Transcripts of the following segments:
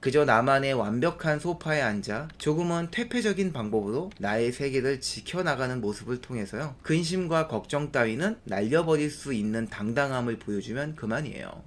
그저 나만의 완벽한 소파에 앉아 조금은 퇴폐적인 방법으로 나의 세계를 지켜나가는 모습을 통해서요. 근심과 걱정 따위는 날려버릴 수 있는 당당함을 보여주면 그만이에요.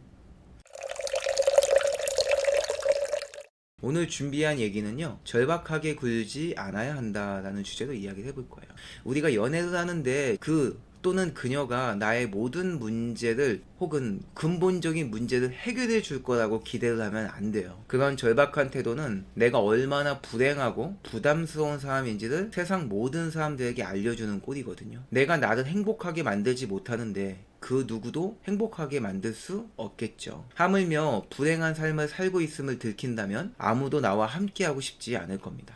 오늘 준비한 얘기는요, 절박하게 굴지 않아야 한다라는 주제로 이야기를 해볼 거예요. 우리가 연애를 하는데 그 또는 그녀가 나의 모든 문제를 혹은 근본적인 문제를 해결해 줄 거라고 기대를 하면 안 돼요. 그런 절박한 태도는 내가 얼마나 불행하고 부담스러운 사람인지를 세상 모든 사람들에게 알려주는 꼴이거든요. 내가 나를 행복하게 만들지 못하는데 그 누구도 행복하게 만들 수 없겠죠. 하물며 불행한 삶을 살고 있음을 들킨다면 아무도 나와 함께하고 싶지 않을 겁니다.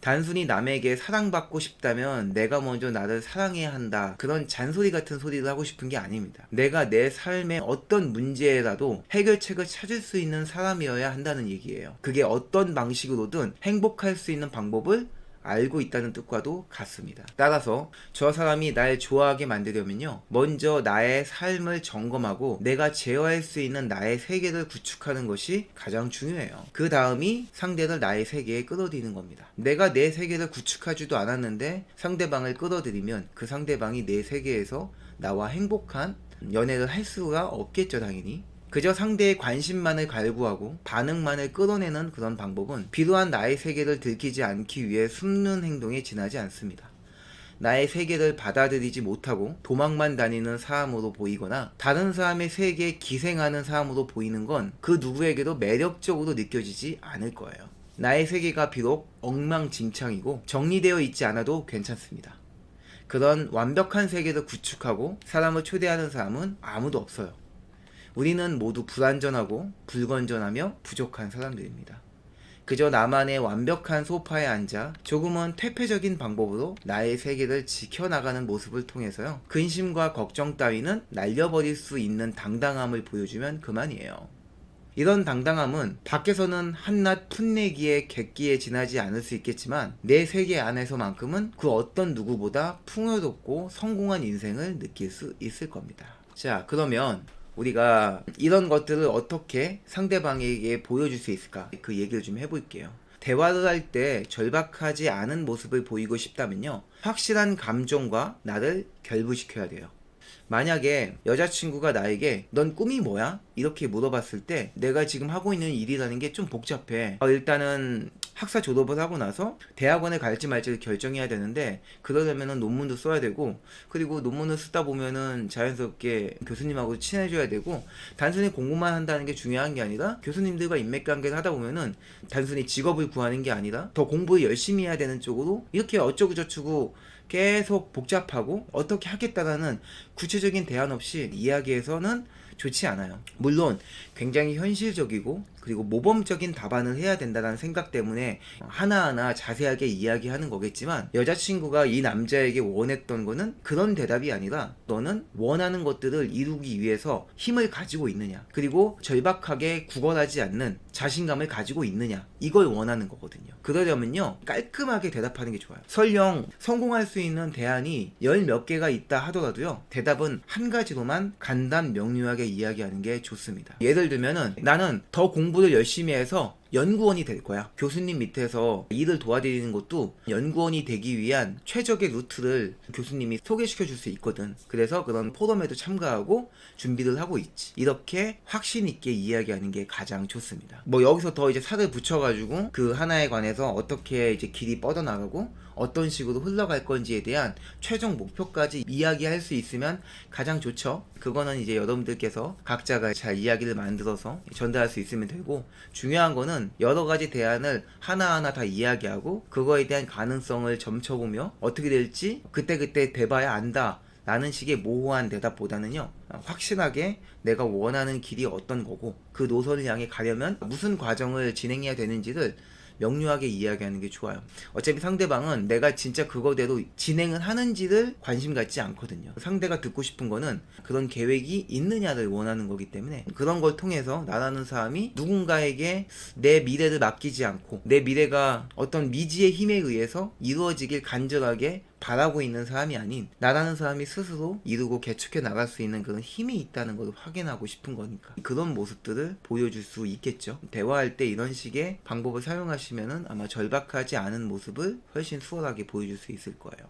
단순히 남에게 사랑받고 싶다면 내가 먼저 나를 사랑해야 한다. 그런 잔소리 같은 소리를 하고 싶은 게 아닙니다. 내가 내 삶의 어떤 문제라도 해결책을 찾을 수 있는 사람이어야 한다는 얘기예요. 그게 어떤 방식으로든 행복할 수 있는 방법을 알고 있다는 뜻과도 같습니다. 따라서 저 사람이 날 좋아하게 만들려면요. 먼저 나의 삶을 점검하고 내가 제어할 수 있는 나의 세계를 구축하는 것이 가장 중요해요. 그 다음이 상대를 나의 세계에 끌어들이는 겁니다. 내가 내 세계를 구축하지도 않았는데 상대방을 끌어들이면 그 상대방이 내 세계에서 나와 행복한 연애를 할 수가 없겠죠, 당연히. 그저 상대의 관심만을 갈구하고 반응만을 끌어내는 그런 방법은 필요한 나의 세계를 들키지 않기 위해 숨는 행동에 지나지 않습니다. 나의 세계를 받아들이지 못하고 도망만 다니는 사람으로 보이거나 다른 사람의 세계에 기생하는 사람으로 보이는 건 그 누구에게도 매력적으로 느껴지지 않을 거예요. 나의 세계가 비록 엉망진창이고 정리되어 있지 않아도 괜찮습니다. 그런 완벽한 세계를 구축하고 사람을 초대하는 사람은 아무도 없어요. 우리는 모두 불완전하고 불건전하며 부족한 사람들입니다. 그저 나만의 완벽한 소파에 앉아 조금은 퇴폐적인 방법으로 나의 세계를 지켜나가는 모습을 통해서요. 근심과 걱정 따위는 날려버릴 수 있는 당당함을 보여주면 그만이에요. 이런 당당함은 밖에서는 한낱 풋내기에 객기에 지나지 않을 수 있겠지만 내 세계 안에서만큼은 그 어떤 누구보다 풍요롭고 성공한 인생을 느낄 수 있을 겁니다. 자, 그러면 우리가 이런 것들을 어떻게 상대방에게 보여줄 수 있을까? 그 얘기를 좀 해볼게요. 대화를 할 때 절박하지 않은 모습을 보이고 싶다면요. 확실한 감정과 나를 결부시켜야 돼요. 만약에 여자친구가 나에게 넌 꿈이 뭐야? 이렇게 물어봤을 때 내가 지금 하고 있는 일이라는 게 좀 복잡해. 어, 일단은 학사 졸업을 하고 나서 대학원에 갈지 말지를 결정해야 되는데 그러려면은 논문도 써야 되고 그리고 논문을 쓰다 보면은 자연스럽게 교수님하고 친해져야 되고 단순히 공부만 한다는 게 중요한 게 아니라 교수님들과 인맥 관계를 하다 보면은 단순히 직업을 구하는 게 아니라 더 공부를 열심히 해야 되는 쪽으로 이렇게 어쩌고 저쩌고 계속 복잡하고 어떻게 하겠다라는 구체 적인 대안 없이 이야기해서는 좋지 않아요. 물론 굉장히 현실적이고 그리고 모범적인 답안을 해야 된다는 생각 때문에 하나하나 자세하게 이야기하는 거겠지만 여자친구가 이 남자에게 원했던 거는 그런 대답이 아니라 너는 원하는 것들을 이루기 위해서 힘을 가지고 있느냐 그리고 절박하게 구걸하지 않는 자신감을 가지고 있느냐 이걸 원하는 거거든요 그러려면요 깔끔하게 대답하는 게 좋아요. 설령 성공할 수 있는 대안이 열 몇 개가 있다 하더라도요 대답은 한 가지로만 간단 명료하게 이야기하는 게 좋습니다. 예를 들면은 나는 더 공부를 열심히 해서 연구원이 될 거야. 교수님 밑에서 일을 도와드리는 것도 연구원이 되기 위한 최적의 루트를 교수님이 소개시켜 줄 수 있거든. 그래서 그런 포럼에도 참가하고 준비를 하고 있지. 이렇게 확신 있게 이야기하는 게 가장 좋습니다. 뭐 여기서 더 이제 살을 붙여가지고 그 하나에 관해서 어떻게 이제 길이 뻗어나가고 어떤 식으로 흘러갈 건지에 대한 최종 목표까지 이야기할 수 있으면 가장 좋죠. 그거는 이제 여러분들께서 각자가 잘 이야기를 만들어서 전달할 수 있으면 되고 중요한 거는 여러 가지 대안을 하나하나 다 이야기하고 그거에 대한 가능성을 점쳐보며 어떻게 될지 그때그때 돼봐야 안다. 라는 식의 모호한 대답보다는요, 확실하게 내가 원하는 길이 어떤 거고, 그 노선을 향해 가려면 무슨 과정을 진행해야 되는지를 명료하게 이야기하는 게 좋아요. 어차피 상대방은 내가 진짜 그거대로 진행을 하는지를 관심 갖지 않거든요. 상대가 듣고 싶은 거는 그런 계획이 있느냐를 원하는 거기 때문에 그런 걸 통해서 나라는 사람이 누군가에게 내 미래를 맡기지 않고 내 미래가 어떤 미지의 힘에 의해서 이루어지길 간절하게 바라고 있는 사람이 아닌 나라는 사람이 스스로 이루고 개척해 나갈 수 있는 그런 힘이 있다는 걸 확인하고 싶은 거니까 그런 모습들을 보여줄 수 있겠죠. 대화할 때 이런 식의 방법을 사용하시면은 아마 절박하지 않은 모습을 훨씬 수월하게 보여줄 수 있을 거예요.